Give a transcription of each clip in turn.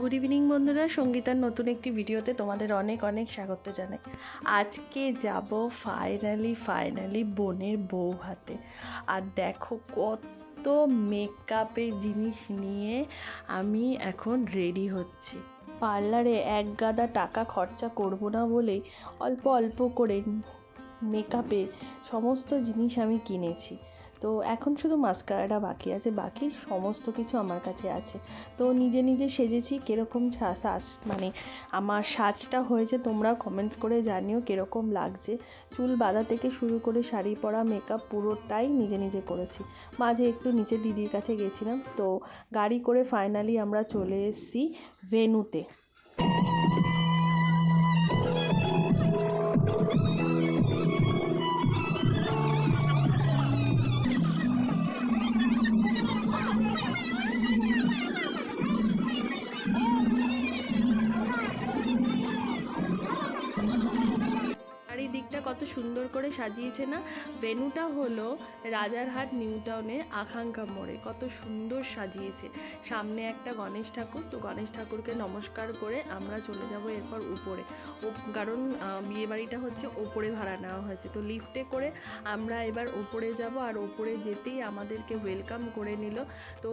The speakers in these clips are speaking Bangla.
গুড ইভিনিং বন্ধুরা। সঙ্গীতার নতুন একটি ভিডিওতে তোমাদের অনেক অনেক স্বাগত জানাই। আজকে যাব ফাইনালি ফাইনালি বোনের বউ হাতে। আর দেখো কত মেকআপের জিনিস নিয়ে আমি এখন রেডি হচ্ছি। পার্লারে এক গাদা টাকা খরচা করব না বলেই অল্প অল্প করে মেকআপে সমস্ত জিনিস আমি কিনেছি। তো এখন শুধু মাস্কারাটা বাকি আছে, বাকি সমস্ত কিছু আমার কাছে আছে। তো নিজে নিজে সেজেছি, কীরকম সাজ মানে আমার সাজটা হয়েছে, তোমরা কমেন্টস করে জানিও কীরকম লাগছে। চুল বাঁধা থেকে শুরু করে শাড়ি পরা মেকআপ পুরোটাই নিজে নিজে করেছি। মাঝে একটু নিচে দিদির কাছে গেছিলাম, তো গাড়ি করে ফাইনালি আমরা চলে এসেছি ভেনুতে সুন্দর করে সাজিয়েছে না? ভেনুটা হলো রাজারহাট নিউ টাউনের আকাঙ্ক্ষা মোড়ে। কত সুন্দর সাজিয়েছে। সামনে একটা গণেশ ঠাকুর, তো গণেশ ঠাকুরকে নমস্কার করে আমরা চলে যাব এরপর উপরে। ও, কারণ বিয়েবাড়িটা হচ্ছে ওপরে ভাড়া নেওয়া হয়েছে। তো লিফটে করে আমরা এবার ওপরে যাব আর ওপরে যেতেই আমাদেরকে ওয়েলকাম করে নিল। তো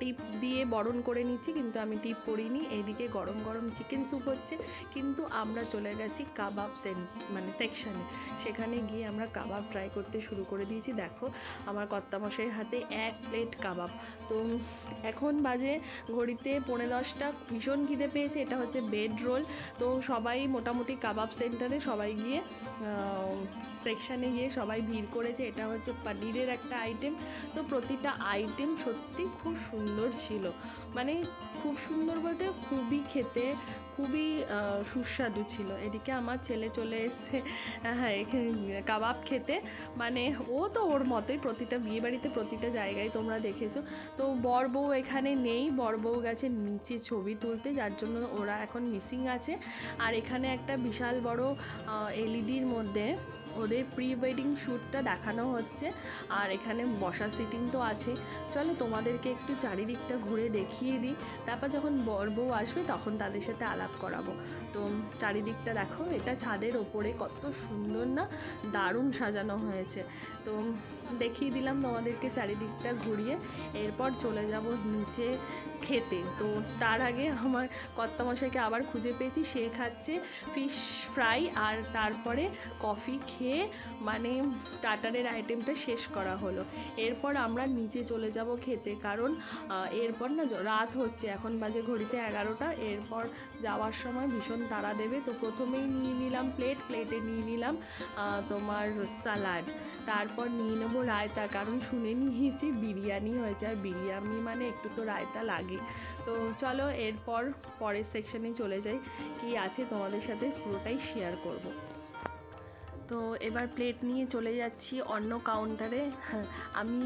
টিপ দিয়ে বরণ করে নিচ্ছি, কিন্তু আমি টিপ পরিনি। এইদিকে গরম গরম চিকেন স্যুপ হচ্ছে, কিন্তু আমরা চলে গেছি কাবাব সেন্ট মানে সেকশানে সেখানে গিয়ে আমরা কাবাব ট্রাই করতে শুরু করে দিয়েছি। দেখো, আমার কর্তামশাইয়ের হাতে এক প্লেট কাবাব। তো এখন বাজে ঘড়িতে পৌনে দশটা। ভীষণ খিদে পেয়েছে, এটা হচ্ছে বেড রোল তো সবাই মোটামুটি কাবাব সেন্টারে সবাই গিয়ে সেকশানে গিয়ে সবাই ভিড় করেছে। এটা হচ্ছে পনিরের একটা আইটেম তো প্রতিটা আইটেম সত্যি খুব সুন্দর ছিল। মানে খুব সুন্দর বলতে খুবই খেতে খুবই সুস্বাদু ছিল। এদিকে আমার ছেলে চলে এসছে হ্যাঁ এখানে কাবাব খেতে। মানে ও তো ওর মতোই প্রতিটা বিয়েবাড়িতে প্রতিটা জায়গায় তোমরা দেখেছ। তো বর বউ এখানে নেই, বর বউ গেছে নিচে ছবি তুলতে, যার জন্য ওরা এখন মিসিং আছে। আর এখানে একটা বিশাল বড় এলইডির মধ্যে ওদের প্রি ওয়েডিং শ্যুটটা দেখানো হচ্ছে, আর এখানে বসার সিটিং তো আছে। চলো তোমাদেরকে একটু চারিদিকটা ঘুরে দেখিয়ে দিই, তারপর যখন বর বউ আসবে তখন তাদের সাথে আলাপ করাবো। তো চারিদিকটা দেখো, এটা ছাদের ওপরে কত সুন্দর না দারুণ সাজানো হয়েছে। তো দেখিয়ে দিলাম তোমাদেরকে চারিদিকটা ঘুরিয়ে, এরপর চলে যাব নিচে খেতে। তো তার আগে আমার কর্তামশাইকে আবার খুঁজে পেয়েছি, সে খাচ্ছে ফিশ ফ্রাই আর তারপরে কফি খেয়ে মানে স্টার্টারের আইটেমটা শেষ করা হলো। এরপর আমরা নিচে চলে যাব খেতে কারণ এরপর না রাত হচ্ছে, এখন বাজে ঘড়িতে এগারোটা। এরপর যাওয়ার সময় ভীষণ তাড়া দেবে। তো প্রথমেই নিয়ে নিলাম প্লেট প্লেটে নিয়ে নিলাম তোমার সালাড তারপর নিয়ে নেব রায়তা, কারণ শুনে নিয়েছি বিরিয়ানি হয়েছে, আর বিরিয়ানি মানে একটু তো রায়তা লাগে। তো চলো এরপর পরের সেকশানে চলে যাই, কি আছে তোমাদের সাথে পুরোটাই শেয়ার করব। তো এবার প্লেট নিয়ে চলে যাচ্ছি অন্য কাউন্টারে আমি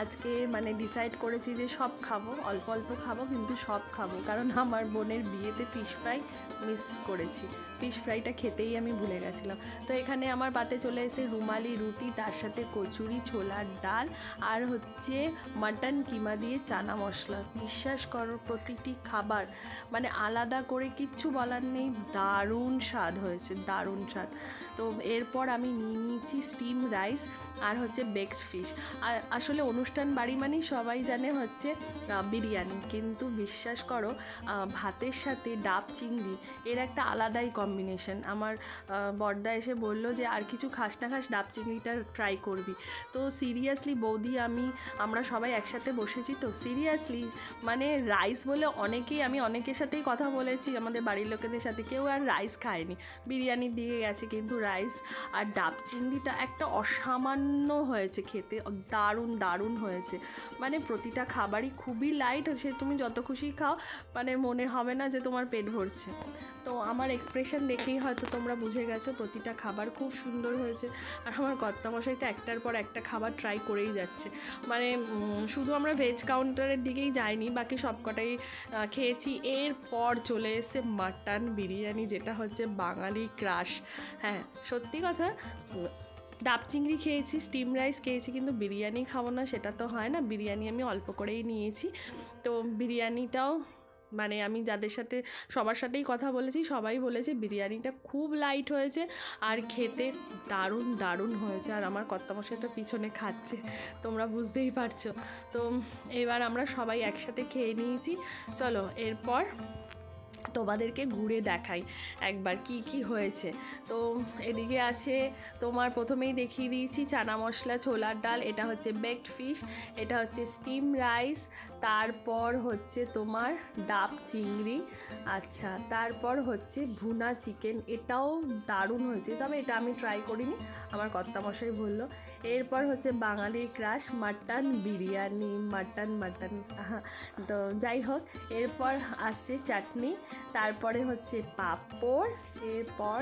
আজকে মানে ডিসাইড করেছি যে সব খাব, অল্প অল্প খাব কিন্তু সব খাব। কারণ আমার বোনের বিয়েতে ফিশ ফ্রাই মিস করেছি। ফিশ ফ্রাইটা খেতেই আমি ভুলে গেছিলাম। তো এখানে আমার পাতে চলে এসে রুমালি রুটি, তার সাথে কচুরি, ছোলার ডাল আর হচ্ছে মাটন কিমা দিয়ে চানা মশলা। বিশ্বাস করো, প্রতিটি খাবার মানে আলাদা করে কিচ্ছু বলার নেই, দারুণ স্বাদ হয়েছে, দারুণ স্বাদ। তো এরপর আমি নিয়ে নিয়েছি স্টিম রাইস আর হচ্ছে বেকড ফিশ আর আসলে অনুষ্ঠান বাড়ি মানেই সবাই জানে হচ্ছে বিরিয়ানি। কিন্তু বিশ্বাস করো ভাতের সাথে ডাব চিংড়ি, এর একটা আলাদাই কম্বিনেশন আমার বড়দা এসে বলল যে, আর কিছু খাস না খাস ডাব চিংড়িটা ট্রাই করবি। তো সিরিয়াসলি বৌদি, আমি, আমরা সবাই একসাথে বসেছি তো সিরিয়াসলি মানে রাইস বলে অনেকেই, আমি অনেকের সাথেই কথা বলেছি, আমাদের বাড়ির লোকেদের সাথে, কেউ আর রাইস খায়নি। বিরিয়ানি দিয়ে গেছে, কিন্তু রাইস আর ডাব চিংড়িটা একটা অসামান্য হয়েছে খেতে দারুণ দারুণ হয়েছে। মানে প্রতিটা খাবারই খুবই লাইট সে তুমি যত খুশি খাও মানে মনে হবে না যে তোমার পেট ভরছে। তো আমার এক্সপ্রেশন দেখেই হয়তো তোমরা বুঝে গেছো প্রতিটা খাবার খুব সুন্দর হয়েছে। আর আমার কর্তামশাই তো একটার পর একটা খাবার ট্রাই করেই যাচ্ছে। মানে শুধু আমরা ভেজ কাউন্টারের দিকেই যাইনি বাকি সবকটাই আহ, খেয়েছি। এরপর চলে এসে মাটন বিরিয়ানি যেটা হচ্ছে বাঙালি ক্রাশ হ্যাঁ সত্যি কথা ডাব চিংড়ি খেয়েছি স্টিম রাইস খেয়েছি, কিন্তু বিরিয়ানি খাব না, সেটা তো হয় না। বিরিয়ানি আমি অল্প করেই নিয়েছি। তো বিরিয়ানিটাও মানে আমি যাদের সাথে, সবার সাথেই কথা বলেছি, সবাই বলেছে বিরিয়ানিটা খুব লাইট হয়েছে আর খেতে দারুণ দারুণ হয়েছে। আর আমার কর্তামশাই তো পিছনে খাচ্ছে, তোমরা বুঝতেই পারছ। তো এবার আমরা সবাই একসাথে খেয়ে নিয়েছি। চলো, এরপর তোমাদেরকে ঘুরে দেখাই একবার কি কি হয়েছে। তো এদিকে আছে, তোমার প্রথমেই দেখিয়ে দিয়েছি চানা মশলা, ছোলার ডাল, এটা হচ্ছে বেকড ফিশ এটা হচ্ছে স্টিম রাইস তারপর হচ্ছে তোমার ডাব চিংড়ি আচ্ছা তারপর হচ্ছে ভুনা চিকেন, এটাও দারুণ হয়েছে। তবে এটা আমি ট্রাই করিনি, আমার কর্তামশাই বলল। এরপর হচ্ছে বাঙালির crush mutton biryani, mutton mutton তো যাই হোক, এরপর আসছে চাটনি, তারপরে হচ্ছে পাঁপড়, এরপর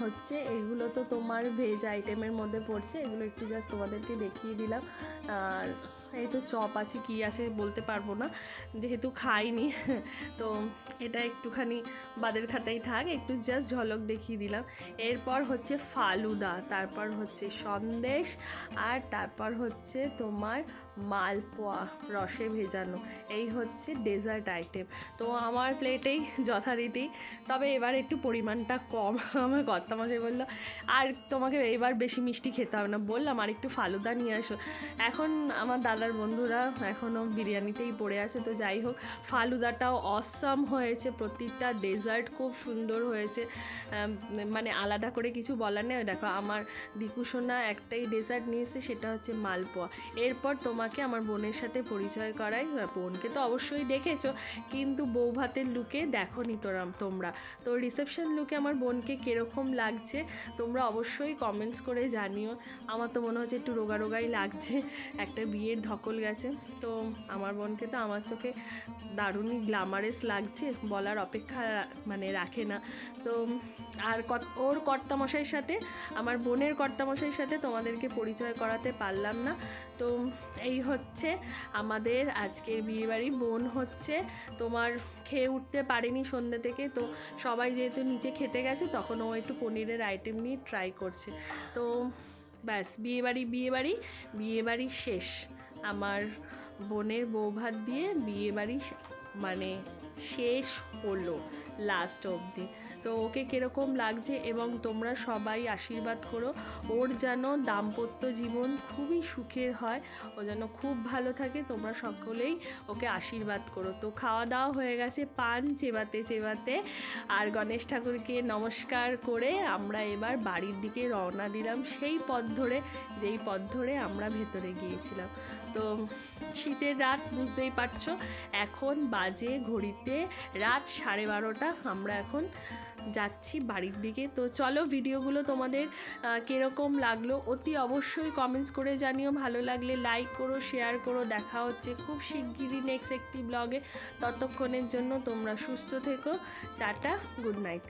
হচ্ছে এগুলো তো তোমার ভেজ আইটেমের মধ্যে পড়ছে, এগুলো একটু জাস্ট তোমাদেরকে দেখিয়ে দিলাম। আর এই তো চপ আছে, কি আছে বলতে পারব না, যেহেতু খাইনি, তো এটা একটুখানি বাদের খাতাই থাক, একটু জাস্ট ঝলক দেখিয়ে দিলাম। এরপর হচ্ছে ফালুদা, তারপর হচ্ছে সন্দেশ, আর তারপর হচ্ছে তোমার মালপোয়া, রসে ভেজানো। এই হচ্ছে ডেজার্ট আইটেম তো আমার প্লেটেই যথারীতি। তবে এবার একটু পরিমাণটা কম। আমার কর্তামশাই বলল, আর তোমাকে এবার বেশি মিষ্টি খেতে হবে না। বললাম, আর একটু ফালুদা নিয়ে আসো। এখন আমার দাদার বন্ধুরা এখনও বিরিয়ানিতেই পড়ে আছে। তো যাই হোক, ফালুদাটাও অসম হয়েছে। প্রতিটা ডেজার্ট খুব সুন্দর হয়েছে। মানে আলাদা করে কিছু বলার নেই। দেখো, আমার দিকুসোনা একটাই ডেজার্ট নিয়েছে, সেটা হচ্ছে মালপোয়া। এরপর তোমাকে আমার বোনের সাথে পরিচয় করাই বোনকে তো অবশ্যই দেখেছ, কিন্তু বউ ভাতের লুকে দেখো নি তোরা, তোমরা। তো রিসেপশন লুকে আমার বোনকে কীরকম লাগছে, তোমরা অবশ্যই কমেন্টস করে জানিও। আমার তো মনে হচ্ছে একটু রোগা রোগাই লাগছে, একটা বিয়ের ধকল গেছে। তো আমার বোনকে তো আমার চোখে দারুণই গ্ল্যামারেস লাগছে, বলার অপেক্ষা মানে রাখে না। তো আর ওর কর্তামশাইয়ের সাথে, আমার বোনের কর্তামশাইয়ের সাথে তোমাদেরকে পরিচয় করাতে পারলাম না। তো এই হচ্ছে আমাদের আজকের বিয়েবাড়ি বোন হচ্ছে তোমার খেয়ে উঠতে পারেনি সন্ধ্যে থেকে, তো সবাই যেহেতু নিচে খেতে গেছে, তখন ও একটু পনিরের আইটেম নিয়ে ট্রাই করছে। তো ব্যাস বিয়েবাড়ি বিয়েবাড়ি বিয়েবাড়ি শেষ। আমার বোনের বৌভাত দিয়ে বিয়েবাড়ি মানে শেষ হলো লাস্ট অবধি। তো ওকে কীরকম লাগছে এবং তোমরা সবাই আশীর্বাদ করো। ওর যেন দাম্পত্য জীবন খুবই সুখের হয়, ও যেন খুব ভালো থাকে, তোমরা সকলেই ওকে আশীর্বাদ করো। তো খাওয়া দাওয়া হয়ে গেছে, পান চেবাতে চেবাতে, আর গণেশ ঠাকুরকে নমস্কার করে আমরা এবার বাড়ির দিকে রওনা দিলাম। সেই পথ ধরে, যেই পথ ধরে আমরা ভেতরে গিয়েছিলাম। তো শীতের রাত, বুঝতেই পারছ? এখন বাজে ঘড়িতে রাত সাড়ে বারোটা, আমরা এখন যাচ্ছি বাড়ির দিকে। তো চলো ভিডিওগুলো তোমাদের কীরকম লাগল অতি অবশ্যই কমেন্টস করে জানিও। ভালো লাগলে লাইক করো শেয়ার করো। দেখা হচ্ছে খুব শিগগিরই নেক্সট একটি ব্লগে ততক্ষণের জন্য তোমরা সুস্থ থেকো। Tata good night